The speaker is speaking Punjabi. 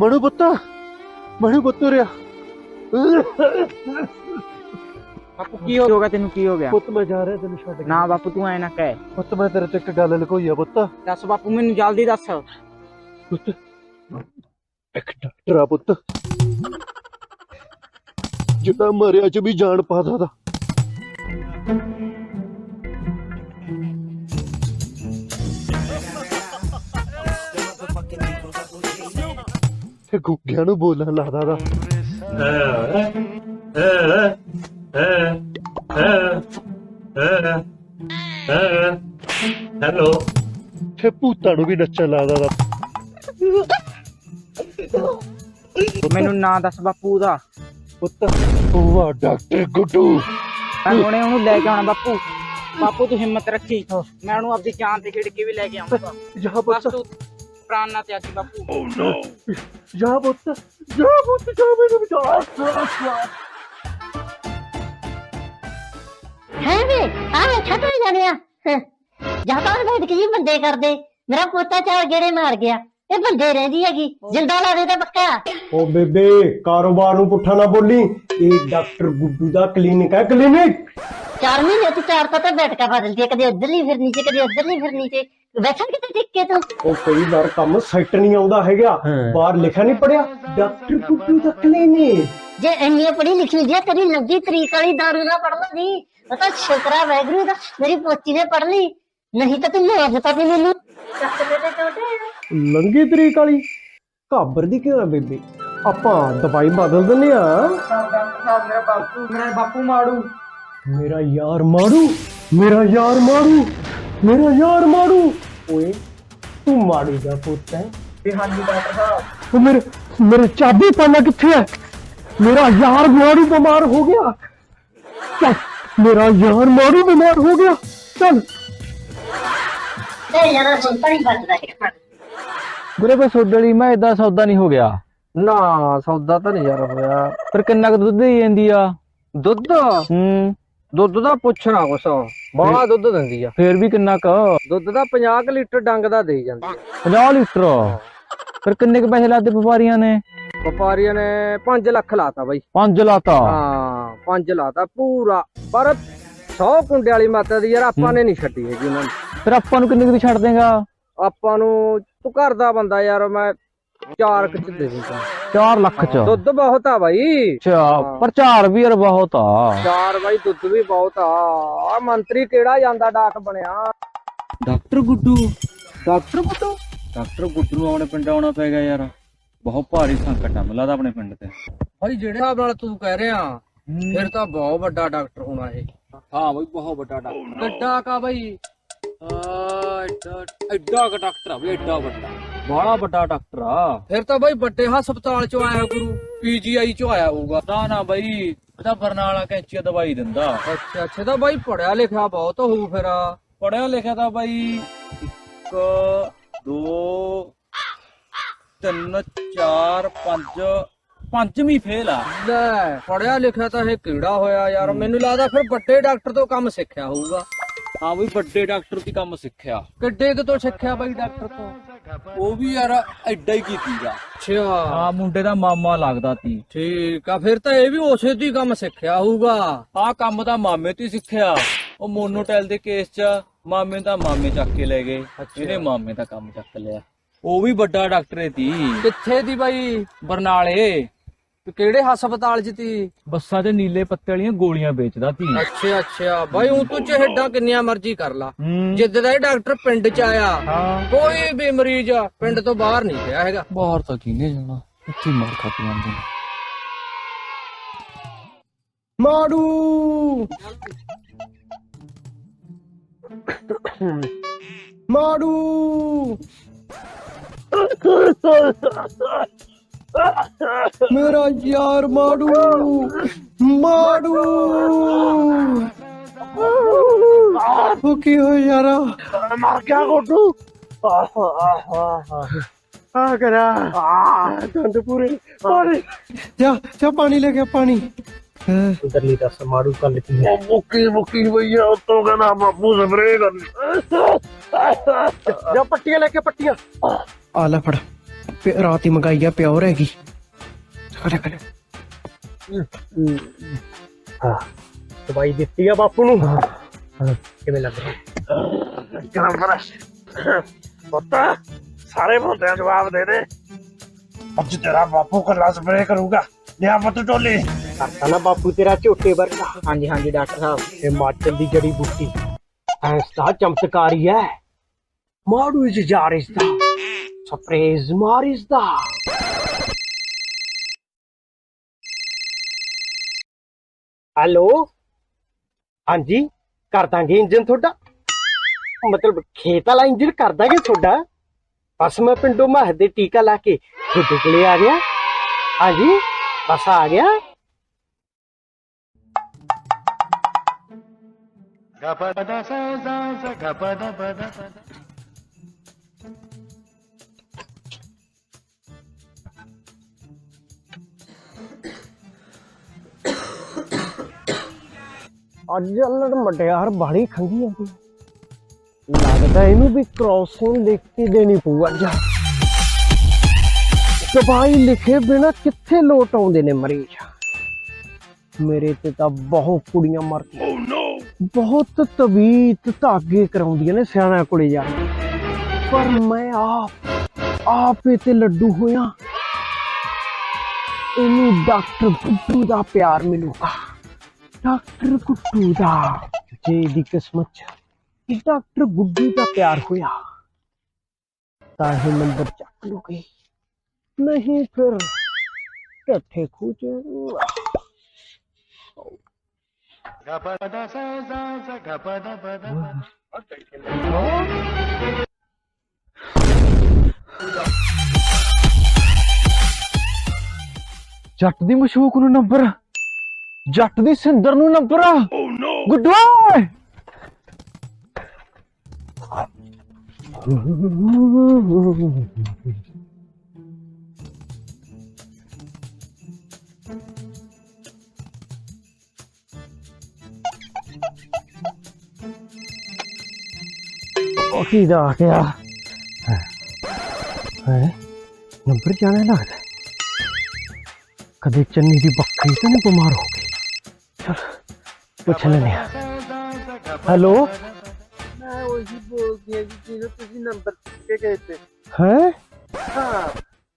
ਮਨੂ ਪੁੱਤ ਮਨੂ ਪੁੱਤ ਰਿਆ ਬਾਪੂ ਕੀ ਹੋ ਗਿਆ ਤੈਨੂੰ ਕੀ ਹੋ ਗਿਆ? ਪੁੱਤ ਮੈਂ ਜਾ ਰਿਹਾ ਤੈਨੂੰ ਛੱਡ ਕੇ। ਨਾ ਬਾਪੂ ਤੂੰ ਐ ਨਾ ਕਹਿ। ਪੁੱਤ ਮੈਂ ਤੇਰੇ ਤੋਂ ਇੱਕ ਗੱਲ ਲੁਕੋਈ ਆ ਪੁੱਤ। ਦੱਸ ਬਾਪੂ ਮੈਨੂੰ ਜਲਦੀ ਦੱਸ। ਪੁੱਤ ਇੱਕ ਡਾਕਟਰ ਆ ਪੁੱਤ। ਜਿਹੜਾ ਮਰਿਆ ਚ ਵੀ ਜਾਨ ਪਾ ਸਕਦਾ। ਗੁੱਗਿਆਂ ਨੂੰ ਬੋਲਣ ਲੱਗਦਾ ਦਾ ਹੈਲੋ ਤੇ ਭੂਤਾਂ ਨੂੰ ਵੀ ਨੱਚਣ ਲੱਗਦਾ ਦਾ ਮੈਨੂੰ ਨਾਂ ਦੱਸ ਬਾਪੂ ਦਾ। ਪੁੱਤ ਉਹ ਡਾਕਟਰ ਗੁੱਡੂ। ਮੈਂ ਹੁਣੇ ਉਹਨੂੰ ਲੈ ਕੇ ਆਉਣਾ ਬਾਪੂ। ਬਾਪੂ ਤੂੰ ਹਿੰਮਤ ਰੱਖੀ। ਮੈਂ ਉਹਨੂੰ ਆਪਦੀ ਜਾਨ ਤੇ ਖਿੜ ਕੇ ਵੀ ਲੈ ਕੇ ਆਉਂਗਾ। ਜਾ ਬਸ ਤੂੰ ਪ੍ਰਾਣ ਨਾ ਤਿਆਗੀ ਬਾਪੂ। ਜਾ ਪੁੱਤ ਜਾ ਪੁੱਤ ਜਾ ਮੈਨੂੰ ਬਚਾ। ਹੈ ਵੇ ਆ। ਛੱਡ ਜਾਣਿਆ ਜਾਤਾਂ ਬੈਠ ਕੇ ਬੰਦੇ ਕਰਦੇ। ਮੇਰਾ ਪੋਤਾ ਚਾਰ ਗੇੜੇ ਮਾਰ ਗਿਆ। ਇਹ ਬੰਦੇ ਰਹਿੰਦੀ ਹੈਗੀ। ਜਿੰਦਾ ਲਾ ਦੇ ਤਾਂ ਪੱਕਾ। ਓ ਬੇਬੇ ਕਾਰੋਬਾਰ ਨੂੰ ਪੁੱਠਾ ਨਾ ਬੋਲੀ। ਇਹ ਡਾਕਟਰ ਗੁੱਡੂ ਦਾ ਕਲੀਨਿਕ ਹੈ ਕਲੀਨਿਕ। ਚਾਰ ਮਹੀਨੇ ਤੇ ਚਾਰ ਪਤਾ ਬੈਠ ਕੇ ਬਦਲਦੀ ਹੈ ਕਦੇ ਉੱਧਰ ਨਹੀਂ ਫਿਰਨੀ ਤੇ ਕਦੇ ਉੱਧਰ ਨਹੀਂ ਫਿਰਨੀ ਤੇ ਵੈਸਣ ਕਿਤੇ ਟਿੱਕੇ ਤੂੰ। ਉਹ ਕਈ ਵਾਰ ਕੰਮ ਸੈੱਟ ਨਹੀਂ ਆਉਂਦਾ ਹੈਗਾ। ਬਾਹਰ ਲਿਖਿਆ ਨਹੀਂ ਪੜਿਆ। ਡਾਕਟਰ ਗੁੱਡੂ ਦਾ ਕਲੀਨਿਕ ਜੇ ਇੰਨੀ ਪੜ੍ਹੀ ਲਿਖੀ ਦੀ ਕਦੀ ਨੱਬੀ ਤਰੀਕ ਵਾਲੀ ਦਾਰੂ ਨਾ ਪੜ ਲਈ ਉਹ ਤਾਂ ਸ਼ੁਕਰਾ ਵੈਗਰੂ ਦਾ ਮੇਰੀ ਪੋਤੀ ਨੇ ਪੜ ਲਈ। ਨਹੀਂ ਤਾਂ ਤੂੰ ਮਾਰ ਦਿੱਤਾ ਵੀ ਮੈਨੂੰ। ਦੇ ਲੰਗੀ ਤਰੀਕ ਵਾਲੀ। ਘਾਬਰਦੀ ਕਿਉਂ ਆ ਬੇਬੇ? ਆਪਾਂ ਦਵਾਈ ਬਦਲ ਦਿੰਨੇ ਆ ਮੇਰਾ ਬਾਪੂ ਮੇਰਾ ਬਾਪੂ ਮਾੜੂ। ਮੇਰਾ ਯਾਰ ਮਾਰੂ ਮੇਰਾ ਯਾਰ ਮਾਰੂ ਮੇਰਾ ਯਾਰ ਮਾਰੂ ਓਏ ਤੂੰ ਮਾੜੀ ਦਾ ਪੁੱਤ ਹੈ ਤੇ ਹਾਂਜੀ ਡਾਕਟਰ ਸਾਹਿਬ ਉਹ ਮੇਰੇ ਮੇਰੇ ਚਾਬੀ ਪਾਣਾ ਕਿੱਥੇ ਹੈ ਮੇਰਾ ਯਾਰ ਮਾਰੂ ਬਿਮਾਰ ਹੋ ਗਿਆ। ਚੱਲ ਮੇਰਾ ਯਾਰ ਮਾਰੂ ਬਿਮਾਰ ਹੋ ਗਿਆ। ਚੱਲ। ਤੇ ਯਾਰ ਸਿੰਪਲ ਹੀ ਬਚਦਾ। ਹੈ ਗੁਰੇ ਬਈ ਸੌਦੇ ਲਈ ਮੈਂ ਇਦਾਂ ਸੌਦਾ ਨਹੀਂ ਹੋ ਗਿਆ। ਨਾ ਸੌਦਾ ਤਾਂ ਨਹੀਂ ਯਾਰ ਹੋਇਆ। ਫਿਰ ਕਿੰਨਾ ਕੁ ਦੁੱਧ ਦੇਈ ਜਾਂਦੀ ਆ? ਦੁੱਧ? ਹੂੰ। ਦੁੱਧ ਦਾ ਪੁੱਛਣਾ ਕੁਛ। ਬੜਾ ਦੁੱਧ ਦਿੰਦੀ ਆ। ਫੇਰ ਵੀ ਕਿੰਨਾ ਕ? ਦੁੱਧ ਦਾ 50 ਲੀਟਰ ਡੰਗ ਦਾ ਦੇ ਜਾਂਦੀ 50 ਲੀਟਰ? ਫਿਰ ਕਿੰਨੇ ਕ ਪੈਸੇ ਲਾਤੇ ਵਪਾਰੀਆਂ ਨੇ? ਵਪਾਰੀਆਂ ਨੇ 5 ਲੱਖ ਲਾਤਾ ਬਾਈ। 5 ਲਾਤਾ? ਹਾਂ 5 ਲਾਤਾ ਪੂਰਾ। ਪਰ 100 ਕੁੰਡੇ ਵਾਲੀ ਮਾਤਾ ਦੀ ਯਾਰ ਆਪਾਂ ਨੇ ਨਹੀਂ ਛੱਡੀ ਹੈਗੀ ਉਹਨਾਂ ਨੂੰ। ਫਿਰ ਆਪਾਂ ਨੂੰ ਕਿੰਨੇ ਕੁ ਦੀ ਛੱਡ ਦੇਗਾ? ਆਪਾਂ ਨੂੰ ਤੂੰ ਘਰ ਦਾ ਬੰਦਾ ਯਾਰ ਮੈਂ ਚਾਰ ਕੁ ਦੇ ਦੂੰਗਾ 4 ਲੱਖ ਚ। ਦੁੱਧ ਬਹੁਤ ਆ ਬਾਈ। ਅੱਛਾ ਪਰ 4 ਵੀ ਯਾਰ ਬਹੁਤ ਆ। ਚਾਰ ਬਾਈ ਦੁੱਧ ਵੀ ਬਹੁਤ ਆ। ਆ ਮੰਤਰੀ ਕਿਹੜਾ ਜਾਂਦਾ ਡਾਕ ਬਣਿਆ? Doctor Guddu. Doctor Guddu? Doctor Guddu ਨੂੰ ਆਪਣੇ ਪਿੰਡ ਆਉਣਾ ਪਏਗਾ ਯਾਰ। ਬਹੁਤ ਭਾਰੀ ਸੰਕਟ ਆ ਮਿਲਦਾ ਆਪਣੇ ਪਿੰਡ ਤੇ। ਬਾਈ ਜਿਹੜੇ ਹਿਸਾਬ ਨਾਲ ਤੂੰ ਕਹਿ ਰਿਹਾ ਫਿਰ ਤਾਂ ਬਹੁਤ ਵੱਡਾ ਡਾਕਟਰ ਹੋਣਾ ਇਹ। ਹਾਂ ਬਈ ਬਹੁਤ ਵੱਡਾ ਡਾਕਟਰ। ਕਿੱਡਾ ਕਾ ਬਾਈ? ਐਡਾ ਐਡਾ ਕ ਡਾਕਟਰ ਆ ਬਈ ਐਡਾ ਵੱਡਾ। ਬੜਾ ਵੱਡਾ ਡਾਕਟਰ ਆ। ਫਿਰ ਤਾਂ ਬਾਈ ਵੱਡੇ ਹਸਪਤਾਲ ਚੋਂ ਆਇਆ ਗੁਰੂ ਪੀਜੀਆਈ ਚੋਂ ਆਇਆ ਹੋਊਗਾ। ਨਾ ਨਾ ਬਈ ਇਹਦਾ ਬਰਨਾਲਾ ਕੈਂਚੀ ਦਵਾਈ ਦਿੰਦਾ। ਅੱਛਾ ਅੱਛਾ ਤਾਂ ਬਾਈ ਪੜਿਆ ਲਿਖਿਆ ਬਹੁਤ ਹੋਊ ਫਿਰ ਪੜਿਆ ਲਿਖਿਆ ਤਾਂ ਬਾਈ 1 2 3 4 5 ਪੰਜਵੀਂ ਫੇਲ ਆ। ਲੈ ਪੜਿਆ ਲਿਖਿਆ ਤਾਂ ਇਹ ਕਿਹੜਾ ਹੋਇਆ ਯਾਰ? ਮੈਨੂੰ ਲੱਗਦਾ ਫਿਰ ਵੱਡੇ ਡਾਕਟਰ ਤੋਂ ਕੰਮ ਸਿੱਖਿਆ ਹੋਊਗਾ। ਹਾਂ ਬਈ ਵੱਡੇ ਡਾਕਟਰ ਦੀ ਕੰਮ ਸਿੱਖਿਆ? ਕਿੱਡੇ ਕੁ ਤੋਂ ਸਿੱਖਿਆ ਬਾਈ ਡਾਕਟਰ ਤੋਂ? ਉਹ ਵੀ ਯਾਰ ਐਡਾ ਹੀ ਕੀਤੀਗਾ। ਅੱਛਾ। ਹਾਂ ਮੁੰਡੇ ਦਾ ਮਾਮਾ ਲੱਗਦਾ ਤੀ। ਠੀਕ ਆ ਫਿਰ ਤਾਂ ਇਹ ਵੀ ਉਸੇ ਤੋਂ ਹੀ ਕੰਮ ਸਿੱਖਿਆ ਹੋਊਗਾ। ਆਹ ਕੰਮ ਤਾਂ ਮਾਮੇ ਤੋਂ ਹੀ ਸਿੱਖਿਆ। ਉਹ ਮੋਨੋਟੈਲ ਦੇ ਕੇਸ 'ਚ ਮਾਮੇ ਦਾ ਮਾਮੇ ਚੱਕ ਕੇ ਲੈ ਗਏ। ਇਹਨੇ ਮਾਮੇ ਦਾ ਕੰਮ ਚੱਕ ਲਿਆ। ਉਹ ਵੀ ਵੱਡਾ ਡਾਕਟਰ ਏ ਤੀ। ਕਿੱਥੇ ਦੀ ਬਾਈ? ਬਰਨਾਲੇ। ਤੇ ਕਿਹੜੇ ਹਸਪਤਾਲ 'ਚ ਤੀ? ਬੱਸਾਂ 'ਚ ਨੀਲੇ ਪੱਤੇ ਵਾਲੀਆਂ ਗੋਲੀਆਂ ਵੇਚਦਾ ਤੀ। ਅੱਛਾ ਅੱਛਾ। ਬਾਈ ਉਹ ਤੂੰ ਚਿਹੜਾ ਕਿੰਨੀਆਂ ਮਰਜ਼ੀ ਕਰ ਲਾ। ਹੂੰ। ਜਿੱਦ ਦਾ ਇਹ ਡਾਕਟਰ ਪਿੰਡ 'ਚ ਆਇਆ ਹਾਂ। ਕੋਈ ਵੀ ਮਰੀਜ਼ ਪਿੰਡ ਤੋਂ ਬਾਹਰ ਨਹੀਂ ਗਿਆ ਹੈਗਾ। ਬਾਹਰ ਤਾਂ ਕਿਨੇ ਜਾਣਾ? ਇੱਥੇ ਹੀ ਮਾਰ ਖਾ ਕੇ ਜਾਂਦੇ ਨੇ। ਮਾੜੂ ਮਾੜੂ ਮੇਰਾ ਯਾਰ ਮਾੜੂ ਮਾੜੂ। ਉਹ ਕੀ ਹੋ ਯਾਰਾ? ਮਰ ਗਿਆ ਗੁੱਡੂ। ਆਹ ਆਹ ਆਹ ਆ ਕਰਾ। ਆ ਦੰਦ ਪੂਰੇ। ਪਾਣੀ। ਜਾ ਜਾ ਪਾਣੀ ਲੈ ਕੇ ਪਾਣੀ। ਉਧਰਲੀ ਦੱਸ ਮਾਰੂ ਕੱਲ ਕੀ ਉਹ ਮੁੱਕੀ ਮੁੱਕੀ ਭਈਆ ਉਤੋਂ ਕਹਿੰਦਾ ਬਾਪੂ ਸਪਰੇ ਕਰ ਜਾ ਪੱਟੀਆਂ ਲੈ ਕੇ ਪੱਟੀਆਂ। ਆ ਲੈ ਫੜ। ਰਾਤ ਹੀ ਮੰਗਾਈ ਆ ਪਿਓਰ ਹੈਗੀ ਹਾਂ। ਦਵਾਈ ਦਿੱਤੀ ਆ ਬਾਪੂ ਨੂੰ। ਕਿਵੇਂ ਲੱਗ ਰਿਹਾ? ਕਿਹਨਾਂ ਪਰ ਪੁੱਤਾ ਸਾਰੇ ਬੰਦਿਆਂ ਜਵਾਬ ਦੇ ਦੇ। ਅੱਜ ਤੇਰਾ ਬਾਪੂ ਕੱਲਾ ਸਪਰੇ ਕਰੂਗਾ। ਲਿਆ ਮਤ ਟੋਲੀ। ਕਰਤਾ ਨਾ ਬਾਪੂ ਤੇਰਾ ਝੋਟੇ ਵਰਗਾ। ਹਾਂਜੀ ਹਾਂਜੀ ਡਾਕਟਰ ਸਾਹਿਬ। ਹਿਮਾਚਲ ਦੀ ਜੜੀ ਬੂਟੀ। ਐਸ ਦਾ ਚਮਤਕਾਰੀ ਹੈ ਮਾਰੂ ਇਸ ਜਾਰਿਸ ਦਾ ਸਰਪ੍ਰਾਈਜ਼ ਮਾਰਿਸ ਦਾ। ਹੈਲੋ? ਹਾਂਜੀ, ਕਰ ਦਾਂਗੇ ਇੰਜਨ ਤੁਹਾਡਾ। ਮਤਲਬ ਖੇਤ ਵਾਲਾ ਇੰਜਨ ਕਰ ਦਾਂਗੇ ਤੁਹਾਡਾ। ਬਸ ਮੈਂ ਪਿੰਡੋਂ ਮਹਦ ਦੇ ਟੀਕਾ ਲਾ ਕੇ ਤੁਹਾਡੇ ਕੋਲੇ ਆ ਗਿਆ। ਹਾਂਜੀ, ਬਸ ਆ ਗਿਆ। ਅੱਜ ਅਲੜ ਮਟਿਆਰ ਬਾੜੀ ਖੰਗੀ ਆਂਦੀ ਲੱਗਦਾ ਇਹਨੂੰ ਵੀ ਕ੍ਰੋਸਿੰਗ ਲਿਖ ਕੇ ਦੇਣੀ ਪਊ ਅੱਜ। ਦਵਾਈ ਲਿਖੇ ਬਿਨਾ ਕਿੱਥੇ ਲੋਟ ਆਉਂਦੇ ਨੇ ਮਰੀਜ਼? ਮੇਰੇ ਤੇ ਤਾਂ ਬਹੁਤ ਕੁੜੀਆਂ ਮਰਦੀਆਂ ਬਹੁਤ ਤਵੀਤ ਧਾਗੇ ਕਰਾਉਂਦੀਆਂ ਨੇ ਸਿਆਣਾ ਕੋਲੇ ਜਾ ਕੇ। ਪਰ ਮੈਂ ਆਪ ਆਪੇ ਤੇ ਲੱਡੂ ਹੋਇਆ। ਇਹਨੂੰ ਡਾਕਟਰ ਗੁੱਡੂ ਦਾ ਪਿਆਰ ਮਿਲੂਗਾ। ਡਾਕਟਰ ਗੁੱਡੂ ਦਾ। ਜੇ ਦੀ ਕਿਸਮਤ ਚ ਕਿ ਡਾਕਟਰ ਗੁੱਡੂ ਦਾ ਪਿਆਰ ਹੋਇਆ, ਤਾਂ ਇਹ ਨੰਬਰ ਚੱਕ ਲੂਗੀ। ਨਹੀਂ ਫਿਰ ਟੱਠੇ ਖੂਜੇ ਜੱਟ ਦੀ ਮਸ਼ੂਕ ਨੂੰ ਨੰਬਰ ਜੱਟ ਦੀ ਸਿੰਦਰ ਨੂੰ ਨੰਬਰ। ਗੁੱਡ ਬਾਏ ਉਹ ਕੀ ਦਾ ਆ ਗਿਆ? ਹੈ। ਨੰਬਰ ਜਾਣਾ ਲੱਗਦਾ। ਕਦੇ ਚੰਨੀ ਦੀ ਬੱਕਰੀ ਤਾਂ ਨਹੀਂ ਬਿਮਾਰ ਹੋ ਗਈ। ਪੁੱਛ ਲੈਨੇ ਆ ਹੈਲੋ? ਮੈਂ ਉਹੀ ਬੋਲਦੀ ਆ ਜੀ ਜਿਹਨੂੰ ਤੁਸੀਂ ਨੰਬਰ ਕੇ ਗਏ ਤੇ। ਹੈ? ਹਾਂ।